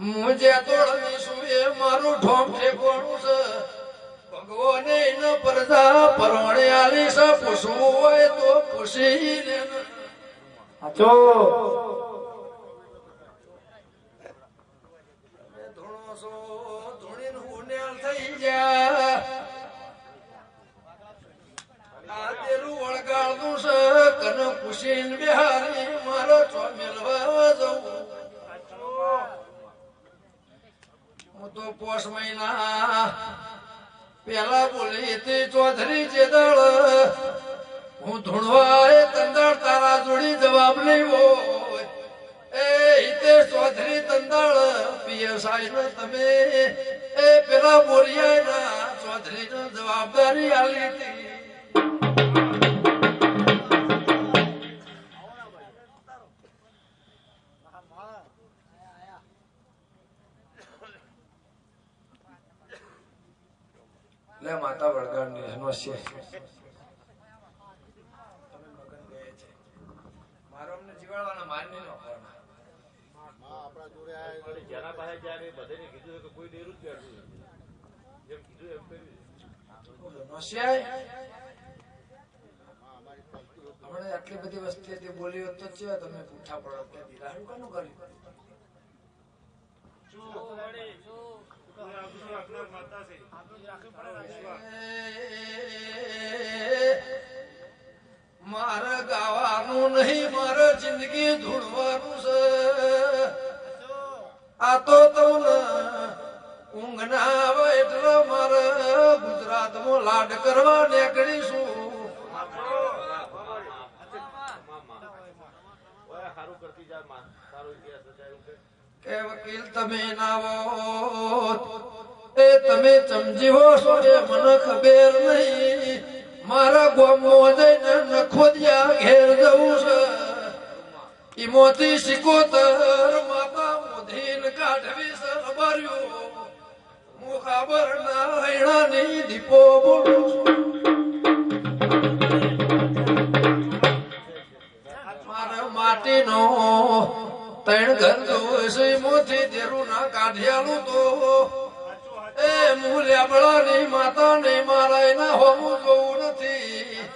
મુજે તોડવીશું એ મારું ઠોમ ઠેકોણું છે. ભગવાને ન પરદા પરવણે આલી છે. પૂછવું હોય તો પૂછી લે આચો ધૂણો છો ધૂણીને હુનેલ થઈ જા આ તેરું વળગાળનું છે. કન પૂછીને બિહારી તો પોષ મહિના. પેલા બોલી તે ચૌધરી જે દળ. હું ધૂણવા એ તંદાળ તારા જોડી જવાબ નહીં હોય. એ હિતેશ ચૌધરી તંદળ પીએસઆઈ નો તમે. એ પેલા બોરિયા ના ચૌધરી જવાબદારી આલી હતી. લે માતા વળગાડની સમસ્યા મારો અમને જીવાડવાના મારની નો જેના પાસે જ્યારે બધાને કીધું કે કોઈ ડેરું જ બેઠું જેમ કીધું એમ કર્યું હમણાં આટલી બધી વસ્તી હતી બોલી હોત તો ચેવા તમે પૂઠા પડો કે દિલાડું કોનું કર્યું? મારે ગાવાનું નહીં, મારે જિંદગી ધૂળવાનું છે. આ તો તમને ઊંઘ ના આવે એટલે મારે ગુજરાતમાં લાડ કરવા નીકળીશું. કે વકીલ તમે ના એ તમે સમજીવો છો એ મને ખબર નહીં. મારા ગામમાં જઈને નખોદિયા ઘેર જવું છે. ઈમોથી સિકોતર માતા મોધીન કાઢવી છે રબાર્યું હું ખબર ના હૈણાની દીપો બોલું છું. માટીનો ત્રણ ઘર જોશે મોથી તેરું ના કાઢ્યાલું તો. એ બળો બળાની માતા નહીં મારા એના હોવું જોવું નથી.